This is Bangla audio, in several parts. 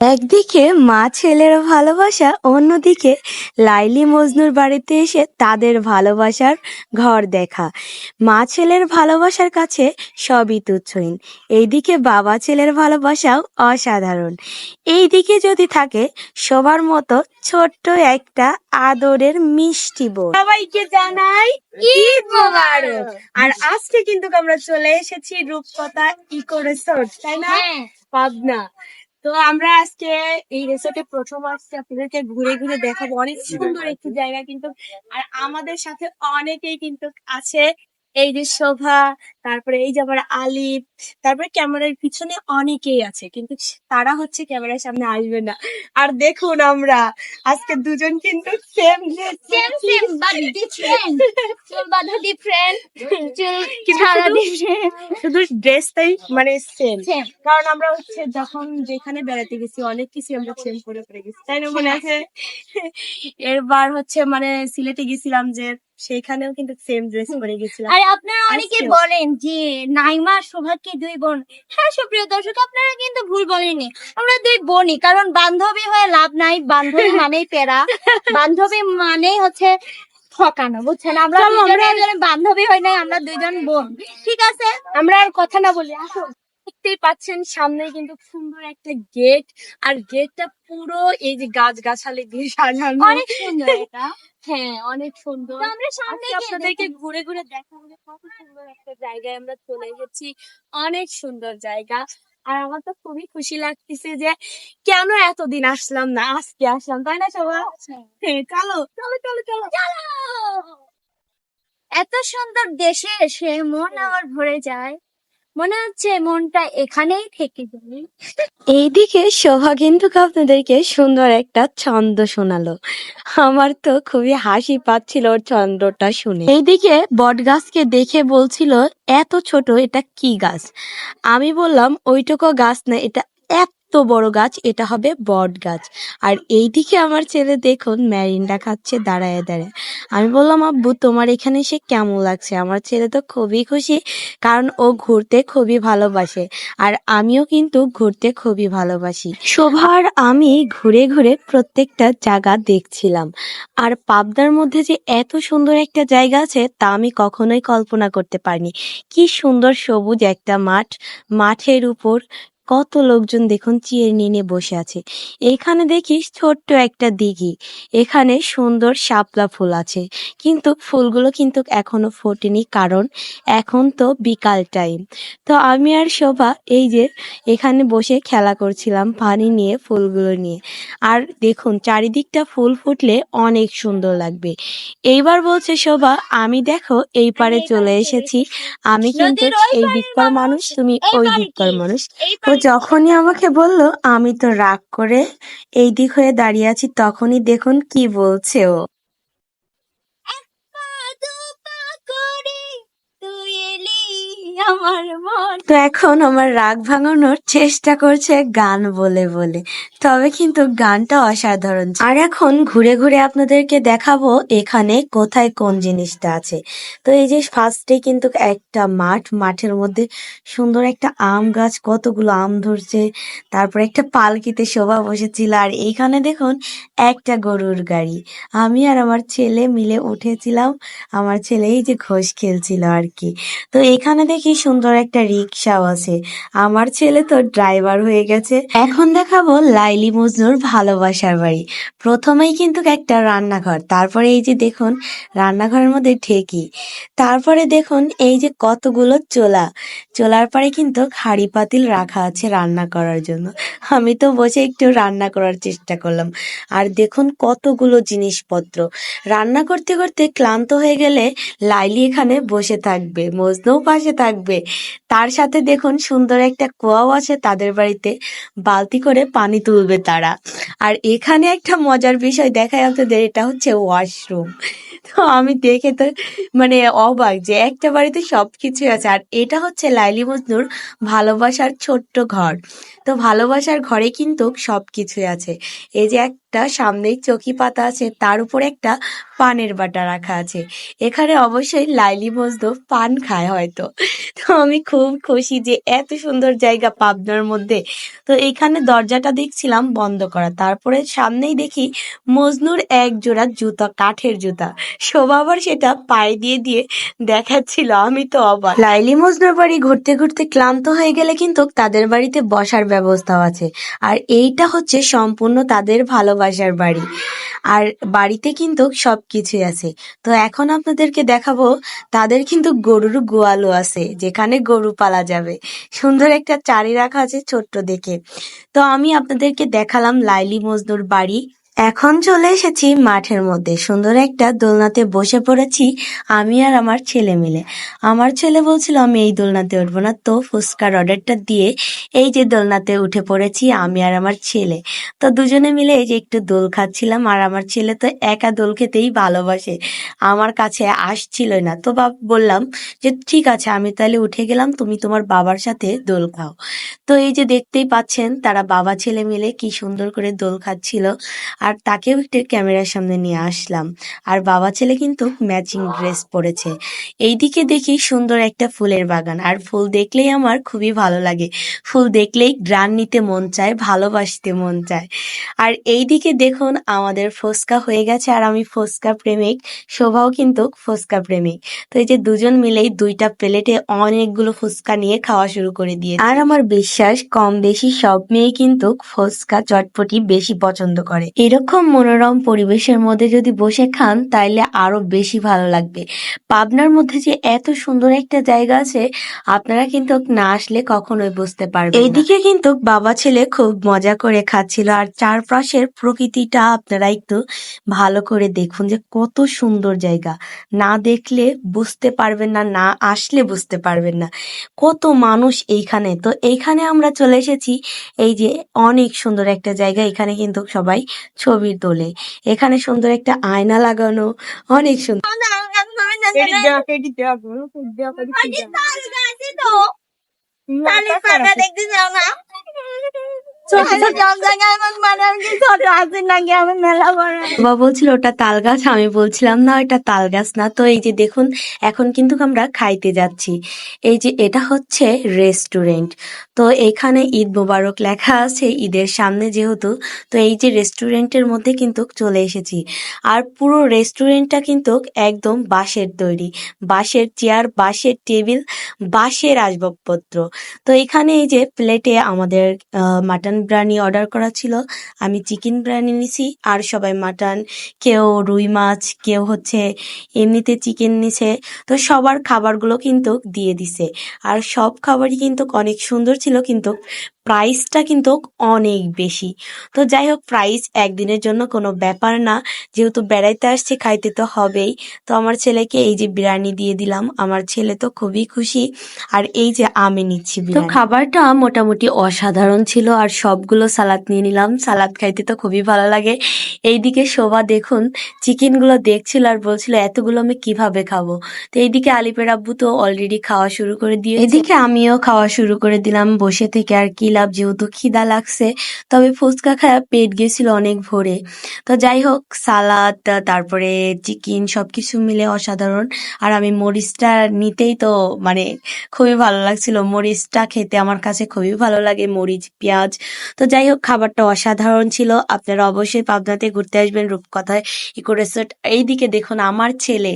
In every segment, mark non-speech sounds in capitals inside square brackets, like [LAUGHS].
একদিকে মা ছেলের ভালোবাসা অন্যদিকে লাইলি মজনুর বাড়িতে এসে তাদের ভালোবাসার ঘর দেখা। মা ছেলের ভালোবাসার কাছে সবই তুচ্ছহীন এইদিকে বাবা ছেলের ভালোবাসাও অসাধারণ। এইদিকে যদি থাকে সবার মতো ছোট্ট একটা আদরের মিষ্টি বোন। সবাইকে জানাই ঈদ মোবারক। আর আজকে কিন্তু আমরা চলে এসেছি রূপকথা ইকো রিসোর্ট তাই না? পাবনা। তো আমরা আজকে এই রিসোর্টে প্রথম আসছি, আপনাদেরকে ঘুরে ঘুরে দেখাবো। অনেক সুন্দর একটি জায়গা কিন্তু, আর আমাদের সাথে অনেকেই কিন্তু আছে। এই যে শোভা তারপরে এই যে আমার আলিফ তারপরে ক্যামেরার পিছনে অনেকেই আছে কিন্তু তারা হচ্ছে ক্যামেরার সামনে আসবে না। আর দেখুন আমরা আজকে দুজন কিন্তু same same same but different চুল বাঁধা ডিফারেন্ট শুধু- ড্রেসটাই মানে সেম সেম কারণ আমরা হচ্ছে যখন যেখানে বেড়াতে গেছি অনেক কিছু আমরা চেঞ্জ করে করে গেছি। তাই না মনে আছে? এরবার হচ্ছে মানে সিলেটে গেছিলাম যে সেখানেও কিন্তু সেম ড্রেস পরে গেছিলাম। আর আপনারা অনেকে বলেন যে নাইমা শোভাকে দুই বোন। হ্যাঁ সুপ্রিয় দর্শক আপনারা কিন্তু ভুল বলেনি আমরা দুই বোনই কারণ বান্ধবী হয়ে লাভ নাই বান্ধবী মানেই পেরা [LAUGHS] বান্ধবী মানেই হচ্ছে ঠকানো বুঝছেন? আমরা বান্ধবী হই নাই আমরা দুইজন বোন। ঠিক আছে? আমরা আর কথা না বলি আসুন দেখতেই পাচ্ছেন সামনে কিন্তু সুন্দর একটা গেট আর গেটটা পুরো এই যে গাছ গাছালি দিয়ে সাজানো। অনেক সুন্দর এটা। [LAUGHS] হ্যাঁ অনেক সুন্দর। আমরা সামনে আপনাদেরকে ঘুরে ঘুরে দেখাবো কত সুন্দর একটা জায়গায় আমরা চলে এসেছি। অনেক সুন্দর জায়গা। আর আমার তো খুবই খুশি লাগতেছে যে কেন এতদিন আসলাম না? আজকে আসলাম তাই না সবাই হ্যাঁ চলো। চলো চলো চলো। চলো! এত সুন্দর দেশে এসে মন আমার ভরে যায়। মনে হচ্ছে মনটা এখানেই থেকে যাবে। এইদিকে শোভা কিন্তু আপনাদেরকে সুন্দর একটা ছন্দ শোনালো। আমার তো খুবই হাসি পাচ্ছিল ওর ছন্দটা শুনে। এইদিকে বট গাছকে দেখে বলছিল, এত ছোট, এটা কি গাছ? আমি বললাম, ওইটুকু গাছ না, এটা এত বড় গাছ, এটা হবে বট গাছ। আর এইদিকে আমার ছেলে দেখুন ম্যারিন্ডা খাচ্ছে, দাঁড়ায় দাঁড়ায়। আমি বললাম, আব্বু, তোমার এখানে সে কেমন লাগছে? আমার ছেলে তো খুবই খুশি, কারণ ও ঘুরতে খুবই ভালোবাসে। আর আমিও কিন্তু ঘুরতে খুবই ভালোবাসি। শোভার আমি ঘুরে ঘুরে প্রত্যেকটা জায়গা দেখছিলাম। আর পাবনার মধ্যে যে এত সুন্দর একটা জায়গা আছে, তা আমি কখনোই কল্পনা করতে পারিনি। কি সুন্দর সবুজ একটা মাঠ, মাঠের উপর কত লোকজন দেখুন চেয়ার নিয়ে বসে আছে। এখানে দেখিস ছোট্ট একটা দিঘি। এখানে সুন্দর শাপলা ফুল আছে। কিন্তু ফুলগুলো কিন্তু এখনও ফোটেনি কারণ এখন তো বিকাল টাইম। তো আমি আর শোভা এই যে এখানে বসে খেলা করছিলাম পানি নিয়ে ফুলগুলো নিয়ে। আর দেখুন চারিদিকটা ফুল ফুটলে অনেক সুন্দর লাগবে। এইবার বলছে শোভা আমি দেখো এই পারে চলে এসেছি। আমি কিন্তু এই দিককার মানুষ তুমি ওই দিককার মানুষ। তো যখনই আমাকে বলল, আমি তো রাগ করে এই দিক হয়ে দাঁড়িয়ে আছি, তখনই দেখুন কি বলছে ও। তো এখন আমার রাগ ভাঙানোর চেষ্টা করছে গান বলে বলে। তবে কিন্তু গানটা অসাধারণ আর এখন ঘুরে ঘুরে আপনাদেরকে দেখাবো এখানে কোথায় কোন জিনিসটা আছে। তো এই যে ফার্স্টে কিন্তু একটা মাঠ, মাঠের মধ্যে সুন্দর একটা আম গাছ, কতগুলো আম ধরছে, তারপর একটা পালকিতে শোভা বসেছিল, আর এইখানে দেখুন একটা গরুর গাড়ি। আমি আর আমার ছেলে মিলে উঠেছিলাম, আমার ছেলে এই যে ঘোষ খেলছিল আর কি। তো এখানে দেখি সুন্দর একটা রিক্সাও আছে। আমার ছেলে তো ড্রাইভার হয়ে গেছে। এখন দেখাবো লাইলি মজনুর ভালোবাসার বাড়ি। প্রথমেই কিন্তু একটা রান্নাঘর, তারপরে এই যে দেখুন, রান্নাঘরের মধ্যে ঠেকি তারপরে দেখুন এই যে কতগুলো চোলা। চোলার পরে কিন্তু হাঁড়ি পাতিল রাখা আছে রান্না করার জন্য। আমি তো বসে একটু রান্না করার চেষ্টা করলাম। আর দেখুন কতগুলো জিনিসপত্র। রান্না করতে করতে ক্লান্ত হয়ে গেলে লাইলি এখানে বসে থাকবে, মজনুও পাশে থাকবে। তার সাথে দেখুন সুন্দর একটা কুয়াও আছে তাদের বাড়িতে। বালতি করে পানি তুলবে তারা। আর এখানে একটা মজার বিষয় দেখায় আপনাদের, এটা হচ্ছে ওয়াশরুম। তো আমি দেখে তো মানে অবাক যে একটা বাড়িতে সবকিছু আছে। আর এটা হচ্ছে লাইলি মজনুর ভালোবাসার ছোট্ট ঘর। তো ভালোবাসার ঘরে কিন্তু সবকিছুই আছে। এই যে একটা সামনেই চকি পাতা আছে, তার উপর একটা পানের বাটা রাখা আছে। এখানে অবশ্যই লাইলি মজনু পান খায় হয়তো। তো আমি খুব খুশি যে এত সুন্দর জায়গা পাবনার মধ্যে। তো এখানে দরজাটা দেখছিলাম বন্ধ করা। তারপরে সামনেই দেখি মজনুর এক জোড়া জুতা, কাঠের জুতা। শোভা আবার সেটা পায়ে দিয়ে দিয়ে দেখাচ্ছিল। আমি তো অবাক। লাইলি মজনুর বাড়ি ঘুরতে ঘুরতে ক্লান্ত হয়ে গেলে কিন্তু তাদের বাড়িতে বসার ব্যবস্থাও আছে। আর এইটা হচ্ছে সম্পূর্ণ তাদের ভালোবাসার বাড়ি। আর বাড়িতে কিন্তু সবকিছুই আছে। তো এখন আপনাদেরকে দেখাবো, তাদের কিন্তু গরুর গোয়ালও আছে, যেখানে গরু পালা যাবে। সুন্দর একটা চারি রাখা আছে ছোট্ট দেখে। তো আমি আপনাদেরকে দেখালাম লাইলি মজনুর বাড়ি। এখন চলে এসেছি মাঠের মধ্যে। সুন্দর একটা দোলনাতে বসে পড়েছি আমি আর আমার ছেলে মিলে। আমার ছেলে বলছিল, আমি এই দোলনাতে উঠবো না। তো ফুচকার অর্ডারটা দিয়ে এই যে দোলনাতে উঠে পড়েছি আমি আর আমার ছেলে। তো দুজনে মিলে এই যে একটু দোল খাচ্ছিলাম আর আমার ছেলে তো একা দোল খেতেই ভালোবাসে। আমার কাছে আসছিল না। তো বাপ বললাম যে, ঠিক আছে, আমি তাহলে উঠে গেলাম, তুমি তোমার বাবার সাথে দোল খাও। তো এই যে দেখতেই পাচ্ছেন তারা বাবা ছেলে মিলে কি সুন্দর করে দোল খাচ্ছিল। আর তাকেও একটু ক্যামেরার সামনে নিয়ে আসলাম। আর বাবা ছেলে কিন্তু ম্যাচিং ড্রেস পরেছে। এইদিকে দেখি সুন্দর একটা ফুলের বাগান। আর ফুল দেখলেই আমার খুবই ভালো লাগে। ফুল দেখলেই গ্রান নিতে মন চায়, ভালোবাসতে মন চায়। আর এইদিকে দেখুন, আমাদের ফোসকা হয়ে গেছে আর আমি ফোসকা প্রেমিক। শোভাও কিন্তু ফোসকা প্রেমিক। তো এই যে দুজন মিলেই দুইটা প্লেটে অনেকগুলো ফুচকা নিয়ে খাওয়া শুরু করে দিয়ে আর আমার বিশ্বাস, কম বেশি সব মেয়ে কিন্তু ফুচকা চটপটি বেশি পছন্দ করে। এরকম মনোরম পরিবেশের মধ্যে যদি বসে খান, তাইলে আরও বেশি ভালো লাগবে। পাবনার মধ্যে যে এত সুন্দর একটা জায়গা আছে, আপনারা কিন্তু না আসলে কখনোই বুঝতে পারবেন এইদিকে কিন্তু বাবা ছেলে খুব মজা করে খাচ্ছিল, আর চারপাশের প্রকৃতিটা আপনারা একটু ভালো করে দেখুন যে কত সুন্দর জায়গা। না দেখলে বুঝতে পারবেন না না আসলে বুঝতে পারবেন না। কত মানুষ এইখানে। তো এইখানে আমরা চলে এসেছি, এই যে অনেক সুন্দর একটা জায়গা, এখানে কিন্তু সবাই ছবি তোলে এখানে সুন্দর একটা আয়না লাগানো। অনেক সুন্দর বাবা বলছিল, ওটা তাল গাছ। আমি বলছিলাম, না তাল গাছ না। তো এই যে দেখুন, এখন কিন্তু আমরা খাইতে যাচ্ছি। এই যে এটা হচ্ছে রেস্টুরেন্ট। তো এখানে ঈদ মোবারক লেখা আছে ঈদের সামনে যেহেতু, তো এই যে রেস্টুরেন্টের মধ্যে কিন্তু চলে এসেছি। আর পুরো রেস্টুরেন্টটা কিন্তু একদম বাঁশের তৈরি। বাঁশের চেয়ার, বাঁশের টেবিল, বাঁশের আসবাবপত্র। তো এখানে এই যে প্লেটে আমাদের মাটন বিরিয়ানি অর্ডার করা ছিল। আমি চিকেন বিরিয়ানি নিছি, আর সবাই মাটন কেউ রুই মাছ, কেউ হচ্ছে এমনিতে চিকেন নিছে। তো সবার খাবারগুলো কিন্তু দিয়ে দিছে। আর সব খাবারই কিন্তু অনেক সুন্দর ছিল, কিন্তু প্রাইসটা কিন্তু অনেক বেশি। তো যাই হোক প্রাইস একদিনের জন্য কোনো ব্যাপার না। যেহেতু বেড়াইতে আসছে খাইতে তো হবেই। তো আমার ছেলেকে এই যে বিরিয়ানি দিয়ে দিলাম। আমার ছেলে তো খুবই খুশি। আর এই যে আমি নিচ্ছি তো খাবারটা মোটামুটি অসাধারণ ছিল। আর সবগুলো সালাদ নিয়ে নিলাম। সালাদ খাইতে তো খুবই ভালো লাগে। এইদিকে শোভা দেখুন চিকেনগুলো দেখছিল আর বলছিল এতগুলো আমি কীভাবে খাব? তো এইদিকে আলিপের আব্বু তো অলরেডি খাওয়া শুরু করে দিয়ে এদিকে আমিও খাওয়া শুরু করে দিলাম। বসে থেকে আর কি লাভ যেহেতু খিদা লাগছে, তবে ফুচকা খায়া পেট গেছিল অনেক ভোরে। তো যাই হোক, সালাদ, তারপরে চিকেন সবকিছু মিলে অসাধারণ। আর আমি মরিচটা নিতেই তো মানে খুবই ভালো লাগছিল। মরিচটা খেতে আমার কাছে খুবই ভালো লাগে, মরিচ, পেঁয়াজ। তো যাই হোক, খাবারটা অসাধারণ ছিল। আপনারা অবশ্যই পাবনাতে ঘুরতে আসবেন রূপকথায় ইকো রেসর্ট। এইদিকে দেখুন আমার ছেলে।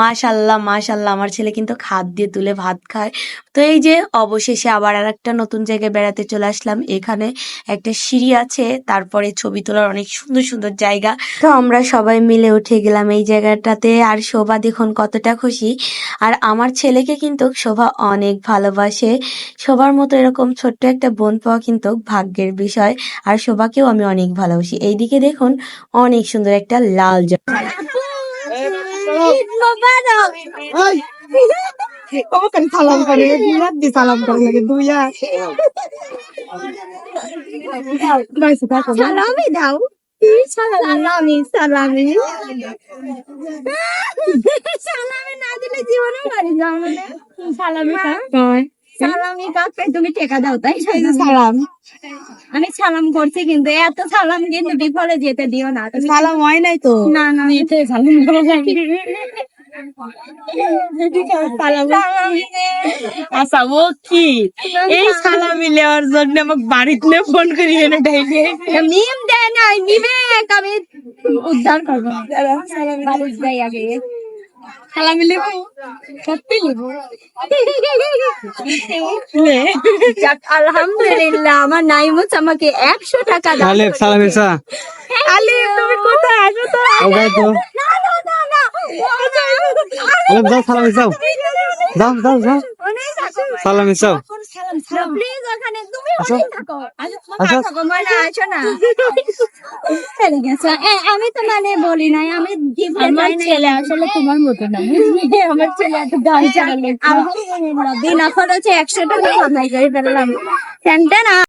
মাশাল্লাহ মাশাল্লাহ আমার ছেলে কিন্তু খাদ দিয়ে তুলে ভাত খায়। তো এই যে, অবশেষে আবার আর একটা নতুন জায়গায় বেড়াতে চলে আসলাম। এখানে একটা সিঁড়ি আছে তারপরে ছবি তোলার অনেক সুন্দর সুন্দর জায়গা। তো আমরা সবাই মিলে উঠে গেলাম এই জায়গাটাতে আর শোভা দেখুন কতটা খুশি। আর আমার ছেলেকে কিন্তু শোভা অনেক ভালোবাসে। শোভার মতো এরকম ছোট্ট একটা বোন পাওয়া কিন্তু ভাগ্যের বিষয় আর শোভাকেও আমি অনেক ভালোবাসি। এইদিকে দেখুন অনেক সুন্দর একটা লাল জ- Kamu kan salam kali dia di salam kali lagi tu ya. Baik suka kau. সালামি। দাও সালামি। সালামি। সালামি। না দিলে জীবনে বাড়ি যাও সালামি সালামি কাকে তুমি টেকা দাও তাই সালাম আমি সালাম করছি কিন্তু এত সালাম কিন্তু বিফলে যেতে দিও না। সালাম হয় নাই তো? না না এতে সালাম আচ্ছা ও কি এই সালামি নেওয়ার জন্য আমাকে বাড়িতে ফোন করি এনে ডাইলে মিম দেয় নাই বিবেক আমি উদ্ধার করব। বাড়ি যাই আগে। সালামি লেবু সত্যি লেবু যাক, আলহামদুলিল্লাহ আমার নাইমুস আমাকে একশো টাকা আলি তুমি কোথায়? আসো তো। যাও যাও যাও যাও সালাম ইসাও আমি তো মানে বলি নাই আমি ছেলে আসলে তোমার মতো না আমার ছেলে এত গান চালালে। বিনা খরচে একশো টাকা কামাই করে ফেললাম না